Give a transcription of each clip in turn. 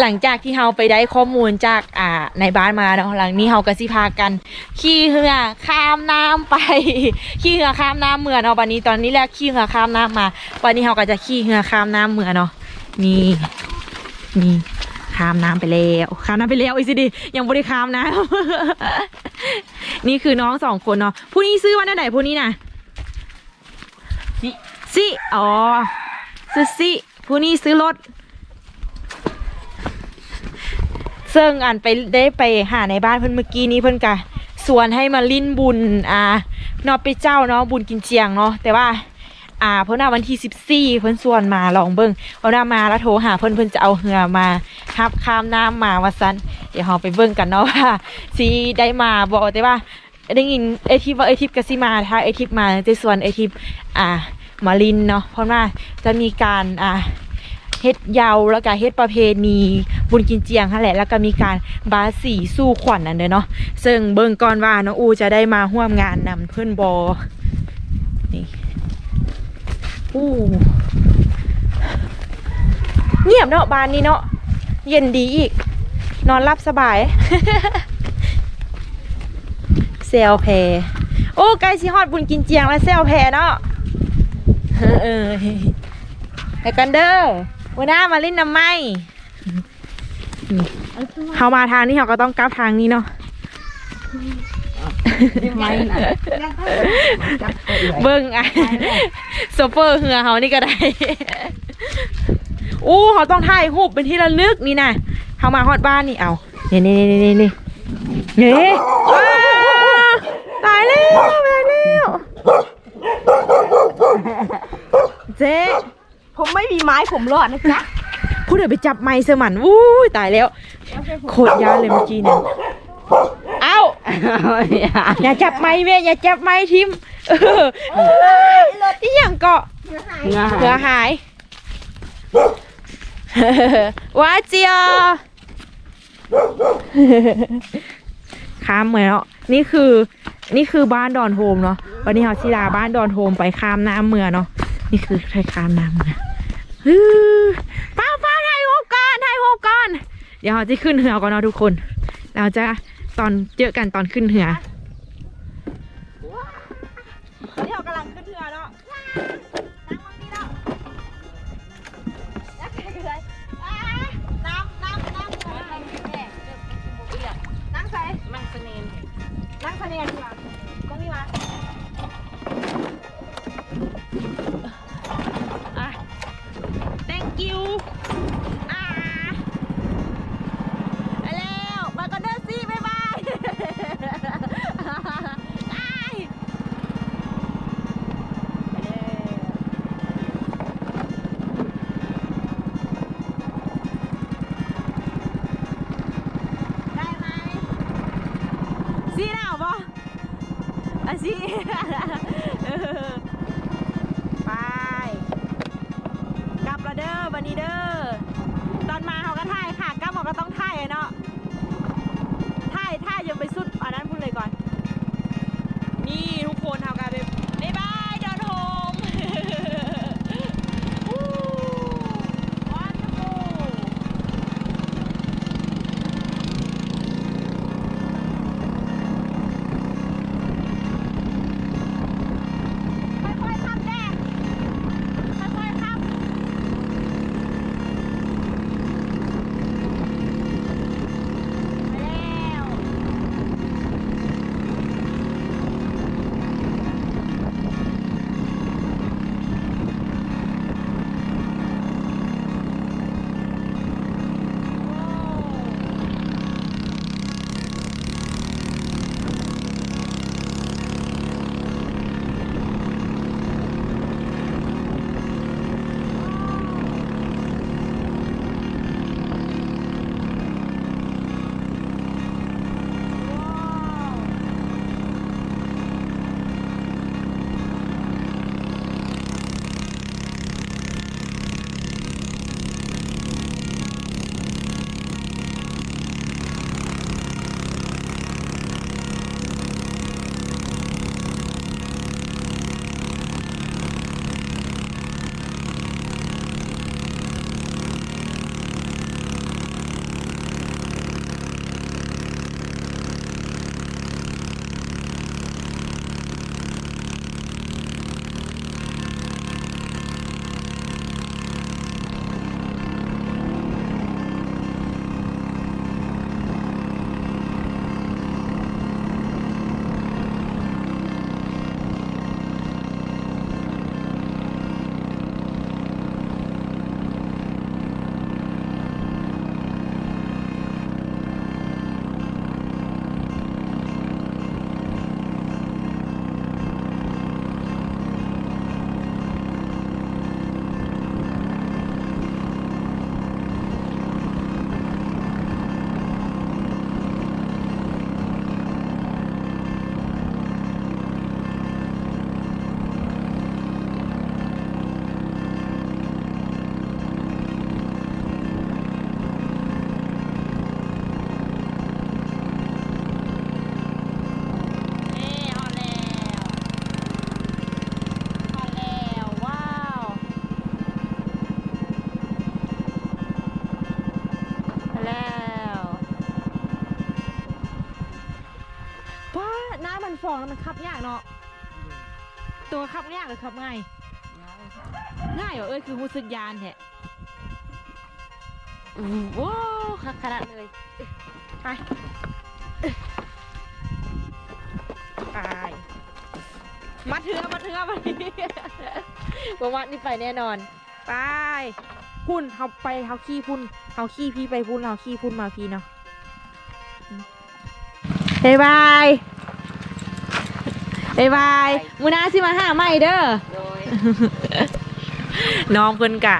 หลังจากที่เราไปได้ข้อมูลจากอ่าในบ้านมาเนาะหลังนี้เราก็สิพากัน ขี่เรือข้ามน้ำไป ขี่เรือข้ามน้ำเมือเนาะวันนี้ตอนนี้แล้วขี่เรือข้ามน้ำมาวันนี้เราก็จะขี่เรือข้ามน้ำเมือเนาะนี่นี่ข้ามน้ำไปแล้วข้ามน้ำไปแล้วอีสิดิยังไม่ได้ข้ามนะ นี่คือน้องสองคนเนาะผู้นี้ซื้อวันไหนผู้นี้น่ะสิสิอ๋อซื้อสิผู้นี้ซื้อรถ ซึ่งอันไปได้ไปหาในบ้านเพิ่นเมื่อกี้นี้เพิ่นกะสวนให้มาลิ้นบุญอ่านอไปเจ้าเนาะบุญกินเจียงเนาะแต่ว่าอ่าเพิ่นน่ะวันที่สิบสี่เพิ่นส่วนมาลองเบิ่งเอาหน้ามาแล้วโทรหาเพิ่นเพิ่นจะเอาเรือมาทับข้ามน้ำมาว่าซั่นเดี๋ยวเราไปเบิ่งกันเนาะว่าสิได้มาบ่แต่ว่าได้ยินไอทิปว่าไอทิปกสิมาถ้าไอทิปมาจะส่วนไอทิปอ่ามาลินเนาะเพราะว่าจะมีการอ่า เฮ็ดยาวแล้วก็เฮ็ดประเพณีบุญกินเจียงนั่นแหละแล้วก็มีการบาสีสู้ขวัญนั่นเด้อเนาะซึ่งเบิ่งก่อนว่าน้องอูจะได้มาร่วมงานนำเพื่อนบอนี่อู้เงียบเนาะบ้านนี้เนาะเย็นดีอีก นอนรับสบายเซลแพรโอ้ใกล้สิฮอดบุญกินเจียงแล้วเซลแพรเนาะเออเออไปกันเด้อ วันหน้ามาเล่นน้ำไม้นี่เขามาทางนี้เขาก็ต้องกลับทางนี้เนาะไม่นะเบิ้งอะโซเฟอร์เหือเขานี่ก็ได้ อู้เขาต้องถ่ายรูปเป็นที่ระลึกนี่นะเขามาฮอดบ้านนี่เอานี่นี่นี่นี่นี่นี่อ้าวตายแล้วตายแล้วเจ๊ ผมไม่มีไม้ผมรอดนะจ๊ะพูดเดี๋ยวไปจับไม้เสมันอู้ยตายแล้ว โคตรยาวเลยเมื่อกี้เนี่ยเอ้าอย่าจับไม้แม่อย่าจับไม้ทิมเออที่อย่างเกาะเผื่อหายว้าเจียข้ามเหมือนเนาะนี่คือ นี่คือบ้านดอนโฮมเนาะวันนี้เราชิลาบ้านดอนโฮมไปข้ามน้ำเมืองเนาะนี่คือใครข้ามน้ำเมือ งฮือป้าป้าถ่ายรูปก่อนถ่ายรูปก่อนเดี๋ยวเราจะขึ้นเหือก่อนเนาะทุกคน เราจะตอนเจอกันตอนขึ้นเหือ นี่เรากำลังขึ้น อะ นฟองแล้วมันขับยากเนาะตัวขับยากหรือขับง่ายง่ายเหรอเอ้ยคือรู้สึกยานแท้อู้โว้คักขนาดเลยไปไปมาเถือมาเถือมาทีประวัตินี่ไปแน่นอน ไปพุ่นเขาไปเขาขี้พุ่นเขาขี้พี่ไปพุ่นเขาขี้พุ่นมาพี่เนาะบายบาย บายบายมือหนาสิมาหาใหม่เด้อน้องเพิ่นกะ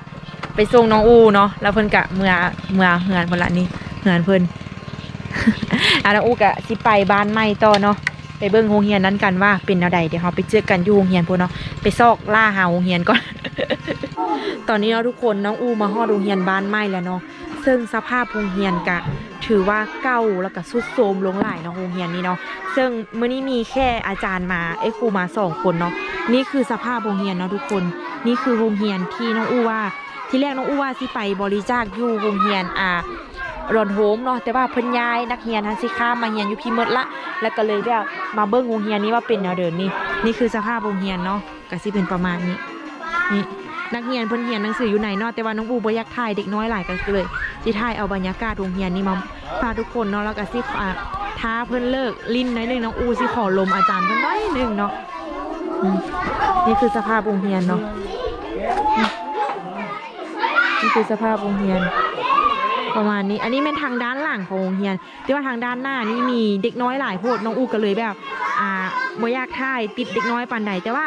ไปส่งน้องอูเนาะแล้วเพิ่นกะเมื่อเมื่อเหือนเพิ่นละนี่เหือนเพิ่นอะน้องอูกะสิไปบ้านใหม่ต่อเนาะไปเบิ่งโรงเรียนนั้นกันว่าเป็นแนวใดเดี๋ยวเราไปเจอกันอยู่โรงเรียนพุ่นเนาะไปซอกล่าหาโรงเรียนก่อน ตอนนี้เนาะทุกคนน้องอูมาฮอดโรงเรียนบ้านใหม่แล้วเนาะ ซึ่งสภาพโรงเรียนกะถือว่าเก่าแล้วก็สุดโทรมลงหลายเนาะโรงเรียนนี้เนาะซึ่งเมื้อนี้มีแค่อาจารย์มาไอ้ครูมาสองคนเนาะนี่คือสภาพโรงเรียนเนาะทุกคน นี่คือโรงเรียนที่น้องอู้ว่า ที่แรกน้องอู้ว่าสิไปบริจาคอยู่โรงเรียนอ่ารอนโฮมเนาะแต่ว่าเพิ่นย้ายนักเรียนทันสิข้ามมาเรียนอยู่พี่มดละ แล้วก็เลยแบบมาเบิ่งโรงเรียนนี้ว่าเป็นแนวเดินนี่นี่คือสภาพโรงเรียนเนาะก็สิเป็นประมาณนี้นี่ นักเรียนเพิ่นเรียนหนังสืออยู่ไหนเนาะแต่ว่าน้องอูบ่อยากถ่ายเด็กน้อยหลายก็เลยสิถ่ายเอาบรรยากาศโรงเรียนนี้มาฝากทุกคนเนาะแล้วก็สิอ่าท้าเพิ่นเลิกลิ้นน้อยหนึงน้องอูสิขอลมอาจารย์เพิ่นน้อยหนึงเนาะนี่คือสภาพโรงเรียนเนาะนี่คือสภาพโรงเรียน ประมาณนี้ อันนี้เป็นทางด้านหลังของโรงเรียนแต่ว่าทางด้านหน้านี่มีเด็กน้อยหลายโพดน้องอูก็เลยแบบ อ่าบ่อยากถ่ายติดเด็กน้อยปานใดแต่ว่า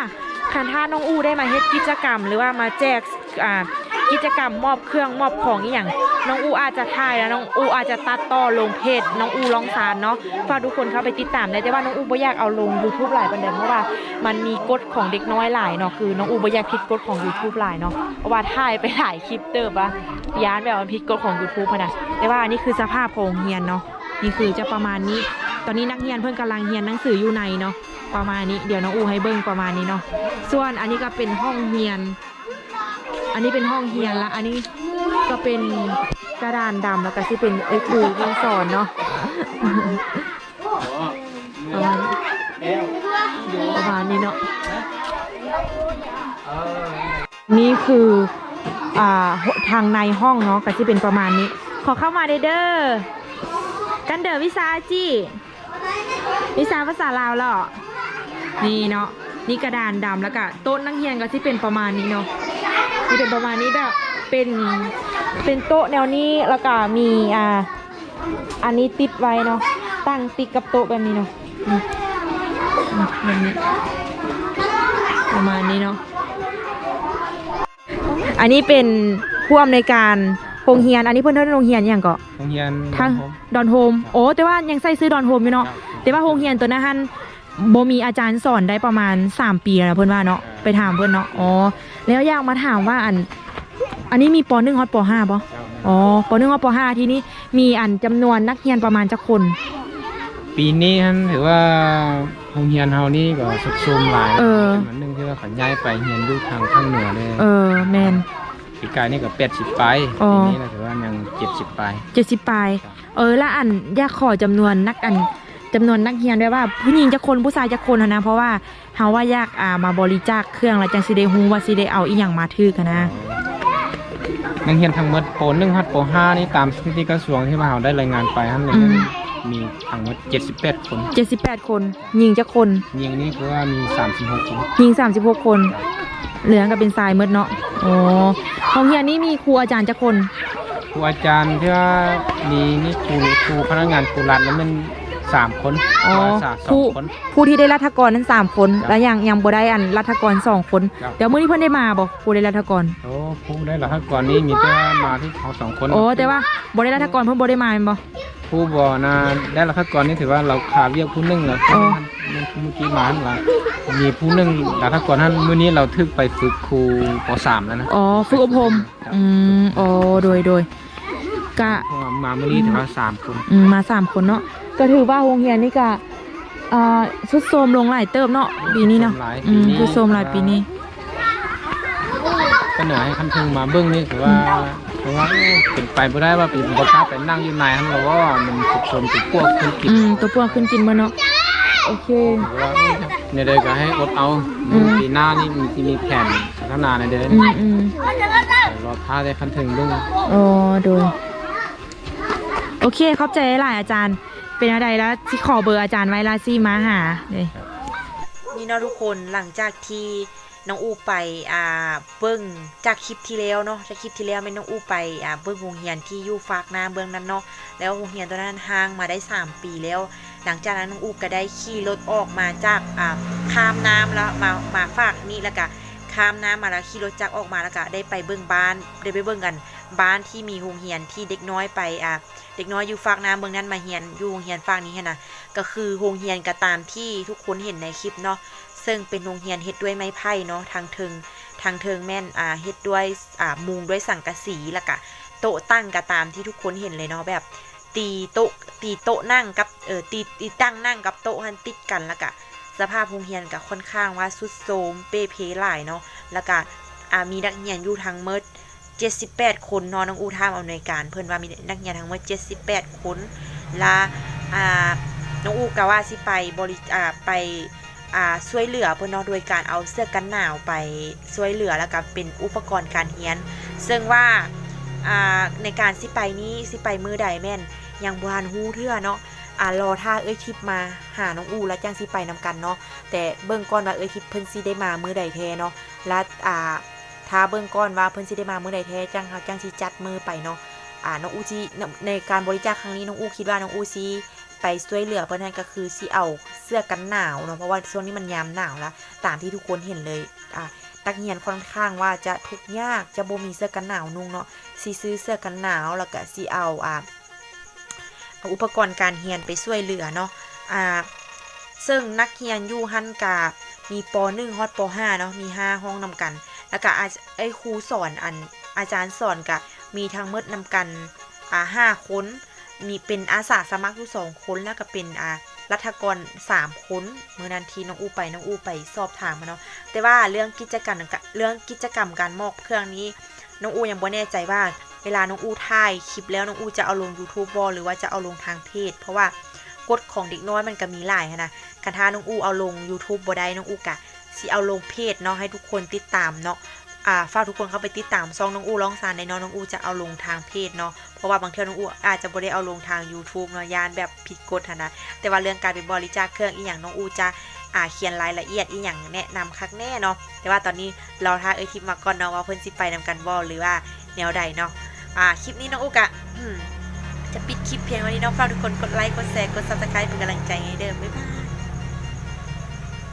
คันถ้าน้องอูได้มาเฮ็ดกิจกรรม หรือว่ามาแจกอ่ากิจกรรมมอบเครื่องมอบของอีหยังน้องอูอาจจะถ่ายแล้วน้องอูอาจจะตัดต่อลงเพจน้องอูลองซานเนาะฝากทุกคนเข้าไปติดตามได้แต่ว่าน้องอูบ่อยากเอาลง YouTube หลายปานใดเพราะว่ามันมีกฎของเด็กน้อยหลายเนาะคือน้องอูบ่อยากผิดกฎของ YouTube หลายเนาะเพราะว่าถ่ายไปหลายคลิปเติบว่าย้านแบบมันผิดกฎของ YouTube พนะแต่ว่าอันนี้คือสภาพของโรงเรียนเนาะนี่คือจะประมาณนี้ ตอนนี้นักเรียนเพิ่งกำลังเรียนหนังสืออยู่ในเนาะ ประมาณนี้ เดี๋ยวน้องอูให้เบิ้งประมาณนี้เนาะ ส่วนอันนี้ก็เป็นห้องเรียน อันนี้เป็นห้องเรียนละ อันนี้ก็เป็นกระดานดำแล้วก็ที่เป็นไอ้ครูเรียนสอนเนาะประมาณนี้ประมาณนี้เนาะ นี่คืออ่าทางในห้องเนาะก็จะเป็นประมาณนี้ ขอเข้ามาเด้อเด้อกันเดอวิซาจีวิซาภาษาลาวเหรอ นี่เนาะนี่กระดานดำแล้วก็โต๊ะนักเรียนก็ที่เป็นประมาณนี้เนาะที่เป็นประมาณนี้แบบเป็นเป็นโต๊ะแนวนี้แล้วก็มีอ่าอันนี้ติดไว้เนาะตั้งติดกับโต๊ะแบบนี้เนาะอืมอืมแบบนี้ประมาณนี้เนาะอันนี้เป็นผู้อำนวยการโรงเรียน อันนี้เพื่อนเพื่อนโรงเรียนอหย่างก็โรงเรียนทางผมดอนโฮม โอ้แต่ว่ายังใส่ซื้อดอนโฮมอยู่เนาะครับแต่ว่าโรงเรียนตัวนั้น ฮันบ่มีอาจารย์สอนได้ประมาณ 3 ปีแล้วนะเพื่อนว่าเนาะไปถามเพื่อนเนาะอ๋อแล้วอยากมาถามว่าอัน อันนี้มีป .1 ฮอตป .5 ป่ะอ๋อป .1 ฮอตป .5 ทีนี้มีอันจำนวนนักเรียนประมาณจักคน ปีนี้ฮันถือว่าโรงเรียนเฮานี่ก็สุดโทรมหลายเออเหมือนหนึงที่ว่าเขาย้ายไปเรียนอยู่ทางข้างเหนือเลยเออแมนปีกายนี่ก็80ปลายอ๋อปีนี้เราถือว่ายัง70ปลายเจ็ดสิบปลายเออและอันอยากขอจำนวนนักอัน จำนวนนักเรียนด้วยว่า ผู้หญิงจะคนผู้ชายจะคนหั้นนะเพราะว่าเฮาว่าอยากอ่ามาบริจาคเครื่องแล้วจังสิได้ฮู้ว่าสิได้เอาอีหยังมาถือกันนะนักเรียนทั้งหมดป .1 ฮัดป .5 นี่ตามสถิติกระทรวงที่ว่าเราได้รายงานไปฮันเลยอืมมีทั้งหมด78คนเจ็ดสิบแปดคนหญิงจะคนยิงนี่คือว่ามี36คนหญิงสามสิบหกคนเหลือก็เป็นทรายเมดเนาะอ๋อโรงเรียนนี้มีครูอาจารย์จะคนครูอาจารย์ที่ว่ามีนี่ครูครูพนักงานครูรัฐแล้วมัน สามคนอ๋อสามคสรูองคน ผู้ที่ได้รัฐกรนั้นสามคนครับแล้วยังยังบ่ได้อันรัฐกรสองคน ครับ เดี๋ยวมื้อนี้เพิ่นได้มาบ่ครูได้รัฐกรโอ้ครูได้เหรอครับก่อนนี้มีแต่มาที่เขาสองคนโอ้แต่ว่าบ่ได้รัฐกรเพิ่นบ่ได้มาแม่นบ่ครูบอนะได้เหรอครับก่อนนี้ถือว่าเราขาดเรียกผู้หนึ่งแล้วอ๋อ เมื่อกี้มาหั่นละมีผู้หนึ่งเหรอครับก่อนท่านมื้อนี้เราทึกไปฝึกครูปสามแล้วนะ อ๋อฝึกอบรมครับ อืมอ๋อโดยโดยกะ เพราะว่ามามื้อนี้ถือว่าสามคนอืมมาสามคนเนาะก็ถือว่าโรงเรียนนี่กะอ่าสุดโทรมลงหลายเติบเนาะปีนี้เนาะหลายอืปีมนี้สุดโทรมหลายปีนี้ก็เหนือให้คันเทิงมาเบิ้งนี่ถือว่าถือว่าเอ้ยเป็นไปไม่ได้ว่าเป็นบกล้าไปนั่งอยู่ในฮันเราว่ามันสุดโทรมติดพวกคนกินอืมตัวพวกขึ้นกินมาเนาะโอเคว่าเนี่ยเด็กก็ให้อดเอาอืมปีหน้านี่มีที่มีแผนพัฒนาในเดือนอืมอืมรอท่าได้คันถึงลุงอ๋อโดย โอเคขอบใจหลายอาจารย์ เป็นอะไรแล้วที่ขอเบอร์อาจารย์ไว้ละซี่มาหาเลยนี่เนาะทุกคนหลังจากที่น้องอูไปอ่าเบิ้งจากคลิปที่แล้วเนาะจากคลิปที่แล้วแม่น้องอูไปอ่าเบิ้งโรงเรียนที่อยู่ฝากน้ำเบื้องนั้นเนาะแล้วโรงเรียนตัวนั้นห่างมาได้ 3 ปีแล้ว หลังจากนั้นน้องอูก็ได้ขี่รถออกมาจากอ่าข้ามน้ำแล้วมามาฝากนี่แล้วก็ ข้ามน้ำมาแล้วขี่รถจักรออกมาแล้วก็ได้ไปเบิ้องบ้านได้ไปเบิ้องกันบ้านที่มีโรงเรียนที่เด็กน้อยไปอ่าเด็กน้อยอยู่ฝากน้ำเมืองนั้นมาเรียนอยู่โรงเรียนฝากนี้หั้นนะก็คือโรงเรียนก็ตามที่ทุกคนเห็นในคลิปเนาะซึ่งเป็นโรงเรียนเฮ็ดด้วยไม้ไผ่เนาะทางเทิงทางเทิงแม่นอ่าเฮ็ดด้วยอ่ามุงด้วยสังกะสีแล้วก็โต๊ะตั้งก็ตามที่ทุกคนเห็นเลยเนาะแบบ ตีโต๊ะตีโต๊ะนั่งกับเออตีตีตั้งนั่งกับโต๊ะหันติดกันแล้วก็ สภาพโรงเรียนก็ค่อนข้างว่าสุดโทมเป้เพหลายเนาะแล้วก็มีนักเรียนอยู่ทั้งหมด78 คนนอนน้องอูทามอำนวยการ เพิ่นว่ามีนักเรียนทั้งหมด78 คนและอ่าน้องอูก็ว่าสิไปบริอ่าไปอ่าช่วยเหลือเพิ่นเนาะโดยการเอาเสื้อกันหนาวไปช่วยเหลือแล้วก็เป็นอุปกรณ์การเรียน ซึ่งว่าอ่าในการสิไปนี้สิไปมือใดแม่นยังบ่ทันฮู้เทื่อเนาะ อ่ารอท่าเอ้ยทิพมาหาน้องอูแล้วจังสิไปนำกันเนาะแต่เบิ่งก่อนว่าเอ้ยทิพเพิ่นสิได้มามือใดแท้เนาะและอ่าถ้าเบิ่งก่อนว่าเพิ่นสิได้มามือใดแท้จังเฮาจังสิจัดมือไปเนาะอ่าน้องอูสิในการบริจาคครั้งนี้น้องอูคิดว่าน้องอูสิไปช่วยเหลือเพิ่นนั่นก็คือสิเอาเสื้อกันหนาวเนาะเพราะว่าช่วงนี้มันยามหนาวแล้วตามที่ทุกคนเห็นเลยอ่านักเรียนค่อนข้างว่าจะทุกยากจะบ่มีเสื้อกันหนาวนุ่งเนาะสิซื้อเสื้อกันหนาวแล้วก็สิเอาอ่า อุปกรณ์การเรียนไปช่วยเหลือเนาะอ่าซึ่งนักเรียนอยู่หันกามีป .1 ฮอดป .5 เนาะมี 5 ห้องนำกัน แล้วก็อาไอ้ครูสอนอันอาจารย์สอนก็มีทั้งหมดนำกันอ่าห้าคนมีเป็นอาสาสมัครอยู่สองคนแล้วก็เป็นอ่ารัฐกรสามคนเมื่อนั้นทีน้องอูไปน้องอูไปสอบถามมาเนาะแต่ว่าเรื่องกิจกรรมเรื่องกิจกรรมการมอบเครื่องนี้ น้องอูยังบ่แน่ใจว่า เวลาน้องอูถ่ายคลิปแล้วน้องอูจะเอาลง YouTube บ่หรือว่าจะเอาลงทางเพจ เพราะว่ากฎของเด็กน้อยมันก็มีหลายนะกันถ้าน้องอูเอาลง YouTube บ่ได้น้องอูกะสิเอาลงเพจเนาะให้ทุกคนติดตามเนาะอ่าฝากทุกคนเข้าไปติดตามซองน้องอูร้องซานในน้องน้องอูจะเอาลงทางเพจเนาะเพราะว่าบางเทื่อน้องอูอาจจะบ่ได้เอาลงทาง YouTube เนาะยานแบบผิดกฎนะแต่ว่าเรื่องการไปบริจาคเครื่องอีหยังน้องอูจะอ่าเขียนรายละเอียดอีหยังแนะนำคักแน่เนาะแต่ว่าตอนนี้เราท้าเอ้ยทิปมาก่อนเนาะว่าเพิ่นสิไปนำกันบ่หรือว่าแนวใดเนาะ อ่าคลิปนี้น้องอุกะจะปิดคลิปเพียงวันนี้น้องฝากทุกคนกดไลค์กดแชร์กดซับสไครป์เป็นกำลังใจให้เดิมบ๊ายบาย